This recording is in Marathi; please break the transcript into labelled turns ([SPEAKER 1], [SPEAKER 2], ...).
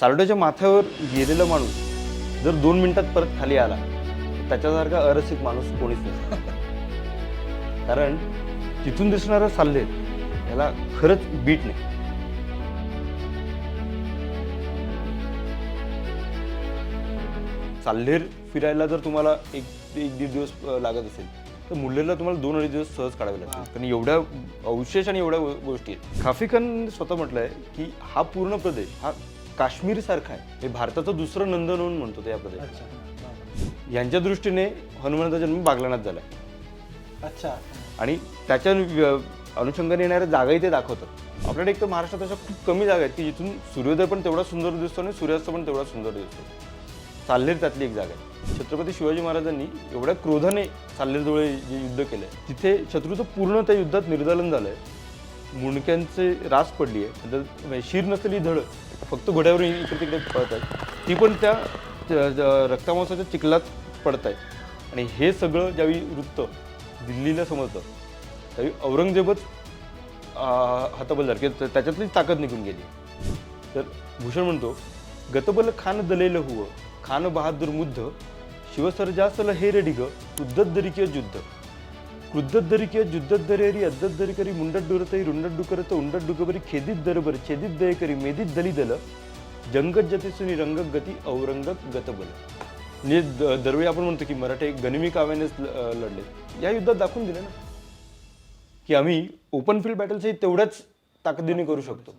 [SPEAKER 1] सारड्याच्या माथ्यावर गेलेला माणूस जर दोन मिनिटात परत खाली आला तर त्याच्यासारखा अरसिक माणूस कोणीच नाही. कारण तिथून दिसणारा साल्ले याला खरंच बीट नाही. साल्हेर फिरायला जर तुम्हाला एक ते एक दीड दिवस लागत असेल तर मुल्लेरला तुम्हाला दोन अडीच दिवस सहज काढावे लागतील. कारण एवढ्या अवशेष आणि एवढ्या गोष्टी आहेत. खाफी खान स्वतः म्हटलंय की हा पूर्ण प्रदेश हा काश्मीर सारखा आहे. हे भारताचं दुसरं नंदनवन म्हणतो ते या प्रदेश
[SPEAKER 2] अच्छा
[SPEAKER 1] यांच्या दृष्टीने हनुमानाचा जन्म बागलानात झालाय.
[SPEAKER 2] अच्छा.
[SPEAKER 1] आणि त्याच्या अनुषंगाने येणाऱ्या जागाही ते दाखवतात. आपल्याकडे एक तर महाराष्ट्रात अशा खूप कमी जागा आहेत की जिथून सूर्योदय पण तेवढा सुंदर दिसतो आणि सूर्यास्त पण तेवढा सुंदर दिसतो. साल्हेर त्यातली एक जागा आहे. छत्रपती शिवाजी महाराजांनी एवढ्या क्रोधाने साल्हेरजवळ जे युद्ध केलंय तिथे शत्रूचं पूर्ण त्या युद्धात निर्दालन झालंय. मुंडक्यांचे रास पडली आहे म्हणजे शिर नसलेली धड फक्त घोड्यावरून इकडे तिकडे पळत आहेत ती पण त्या रक्तामांसाच्या चिखलात पडत आहेत आणि हे सगळं ज्यावेळी वृत्त दिल्लीला समजतं त्यावेळी औरंगजेबच हाताबल हतबल की त्याच्यातली ताकद निघून गेली. तर भूषण म्हणतो गतबल खान दलेल हुव खान बहादूर मुद्ध शिवसर्जासल हे रेडिग उद्दतदरिकीय युद्ध. क्रुद्धदरिकीय जुद्धदरेरी अद्दतदरी करी मुंडट डुरतई रुंडट डुकरत उंडट डुकबरी खेदित दरबर छेदित दय करी मेदित दली दल जंगत जतीसुनी रंगक गती औरंगक गतबल म्हणजे द- दरवेळी आपण म्हणतो की मराठे गनिमी काव्यानेच लढले. या युद्धात दाखवून दिलं ना की आम्ही ओपन फील्ड बॅटल्सही तेवढ्याच ताकदीने करू शकतो.